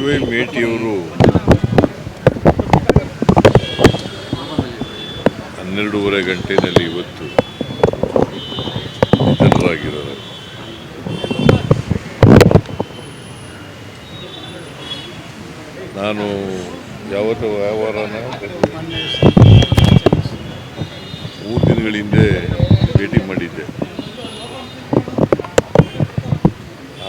ಇಸ್ಮಾಯಿಲ್ ಮೇಟಿಯವರು ಹನ್ನೆರಡೂವರೆ ಗಂಟೆಯಲ್ಲಿ ಇವತ್ತು ನಿಧನರಾಗಿದ್ದಾರೆ. ನಾನು ಯಾವತ್ತು ವ್ಯವಹಾರನ ಮೂರು ದಿನಗಳ ಹಿಂದೆ ಭೇಟಿ ಮಾಡಿದ್ದೆ.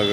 ಆಗ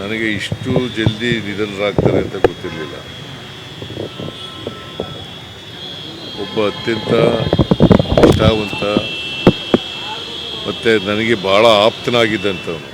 ನನಗೆ ಇಷ್ಟು ಜಲ್ದಿ ನಿಧನರಾಗ್ತಾರೆ ಅಂತ ಗೊತ್ತಿರಲಿಲ್ಲ. ಒಬ್ಬ ಅತ್ಯಂತ ನಿಷ್ಠಾವಂತ ಮತ್ತು ನನಗೆ ಭಾಳ ಆಪ್ತನಾಗಿದ್ದಂಥವನು.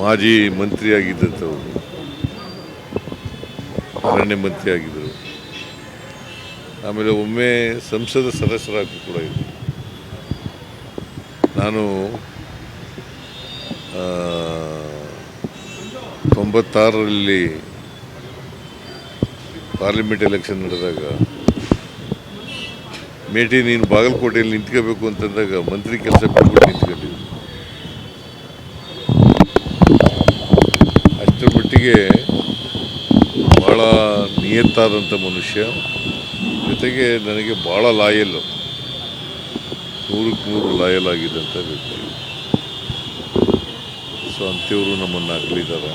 ಮಾಜಿ ಮಂತ್ರಿಯಾಗಿದ್ದಂಥವ್ರು ಅರಣ್ಯ ಮಂತ್ರಿ ಆಗಿದ್ದರು ಆಮೇಲೆ ಒಮ್ಮೆ ಸಂಸದ ಸದಸ್ಯರಾಗಿ ಕೂಡ ಇದ್ದರು. ನಾನು ತೊಂಬತ್ತಾರರಲ್ಲಿ ಪಾರ್ಲಿಮೆಂಟ್ ಎಲೆಕ್ಷನ್ ನಡೆದಾಗ, ಮೇಟಿ ನೀನು ಬಾಗಲಕೋಟೆಯಲ್ಲಿ ನಿಂತ್ಕೋಬೇಕು ಅಂತಂದಾಗ ಮಂತ್ರಿ ಕೆಲಸ ಬಿಟ್ಬಿಟ್ಟು ನಿಂತ್ಕೊಂಡಿದ್ದೆ. ಅಷ್ಟರ ಮಟ್ಟಿಗೆ ಭಾಳ ನಿಯತ್ತಾದಂಥ ಮನುಷ್ಯ. ಜೊತೆಗೆ ನನಗೆ ಭಾಳ ಲಾಯಲ್ಲು. ನೂರಕ್ಕೆ ನೂರು ಲಾಯಲ್ ಅಂತ ವ್ಯಕ್ತಿ ಸೊ ಅಂಥವರು ನಮ್ಮನ್ನು ಅಗಲಿದ್ದಾರೆ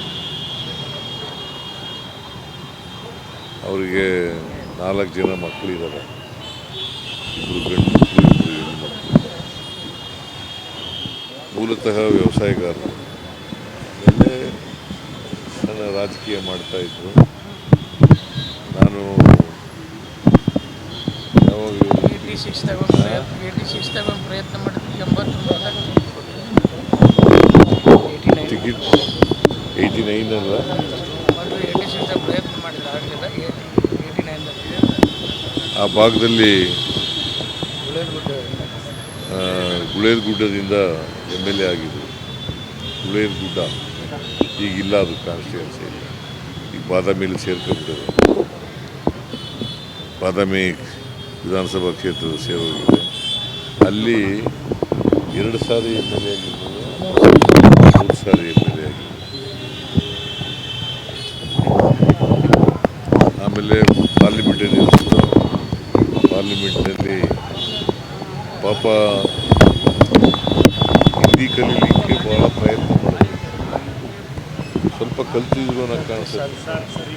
ಅವರಿಗೆ ನಾಲ್ಕು ಜನ ಮಕ್ಕಳಿದ್ದಾರೆ ಇಬ್ಬರು ಗಂಡು ಮಕ್ಕಳು ಇಬ್ಬರು ಹೆಣ್ಣು ಮಕ್ಕಳು ಮೂಲತಃ ವ್ಯವಸಾಯಗಾರರು. ಆಮೇಲೆ ನನ್ನ ರಾಜಕೀಯ ಮಾಡ್ತಾ ಇದ್ರು ನಾನು ಯಾವಾಗ ಏಯ್ಟಿ ಸಿಕ್ಸ್ ತಗೊಂಡು ಪ್ರಯತ್ನ ಏಯ್ಟಿ ಸಿಕ್ಸ್ ತಗೊಂಡು ಪ್ರಯತ್ನ ಮಾಡಿದ್ವಿ ಎಂಬತ್ತೊಂಬತ್ತಾಗ ಏಯ್ಟಿ ನೈನ್ ಅಲ್ಲ ಏಯ್ಟಿ ಸಿಕ್ಸ್ ಪ್ರಯತ್ನ ಮಾಡಿಲ್ಲ ಆಗಲಿಲ್ಲ ಆ ಭಾಗದಲ್ಲಿ ಗುಳೇರ್ ಗುಡ್ಡದಿಂದ ಎಂ ಎಲ್ ಎ ಆಗಿದ್ರು ಗುಳೇರ್ ಗುಡ್ಡ ಈಗಿಲ್ಲ ಅದು ಕಾನ್ಸ್ಟಿಟ್ಯೂನ್ಸಿ ಈಗ ಬಾದಾಮಿಯಲ್ಲಿ ಸೇರ್ಕೊಂಡ್ಬಿಟ್ಟರು ಬಾದಾಮಿ ವಿಧಾನಸಭಾ ಕ್ಷೇತ್ರದ ಸೇರೋಗಿದೆ ಅಲ್ಲಿ ಎರಡು ಸಾರಿ ಎಂ ಎಲ್ ಎ ಆಗಿರ್ಬೋದು ಮೂರು ಸಾರಿ ಎಂ ಎಲ್ ಎ ಆಗಿರ್ಬೋದು ಆಮೇಲೆ ಪಾರ್ಲಿಮೆಂಟಲ್ಲಿ ಇರ್ಬೋದು ಪಾರ್ಲಿಮೆಂಟ್ನಲ್ಲಿ ಪಾಪ ಹಿಂದಿ ಕಲೀಲಿಕ್ಕೆ ಭಾಳ ಪ್ರಯತ್ನ ಸ್ವಲ್ಪ ಕಲ್ತಿದ್ರು ಅನ್ನೋ ಕಾಣಿಸುತ್ತೆ